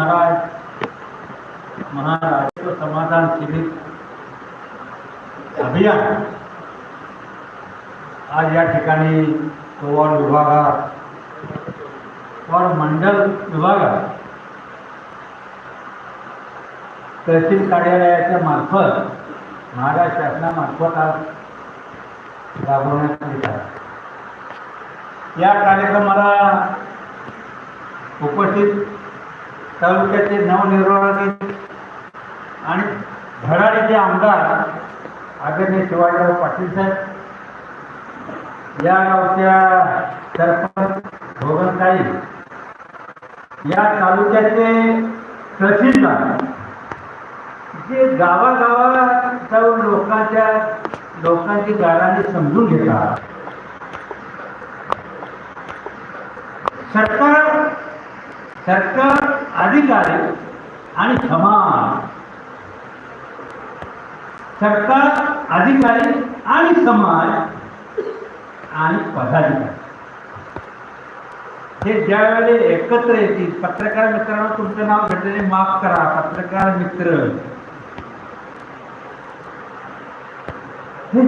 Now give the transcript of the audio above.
महाराज महाराष्ट्र समाधान शिबिर अभियान. आज या ठिकाणी कोवाड विभागात और मंडल विभागात तहसील कार्यालयाच्या मार्फत महाराष्ट्र शासनामार्फत आज राबवण्यात येत आहे. या कार्यक्रमाला उपस्थित तालुक्याचे नवनिर्वाचित आणि धडाडीचे आमदार आदरणीय शिवाजीराव पाटील साहेब या गावच्या सरपंच भोगनताई या तालुक्याचे तहसीलदार जे गावागावात जाऊन लोकांच्या लोकांची गाडाने समजून घेतात सरकार सरकार अधिकारी आणि समाज. सरकार अधिकारी आणि समाज आणि पदाधिकारी. हे ज्यावेळेला एकत्र येतील पत्रकार मित्रांनो तुमचं नाव घटने माफ करा पत्रकार मित्र. हे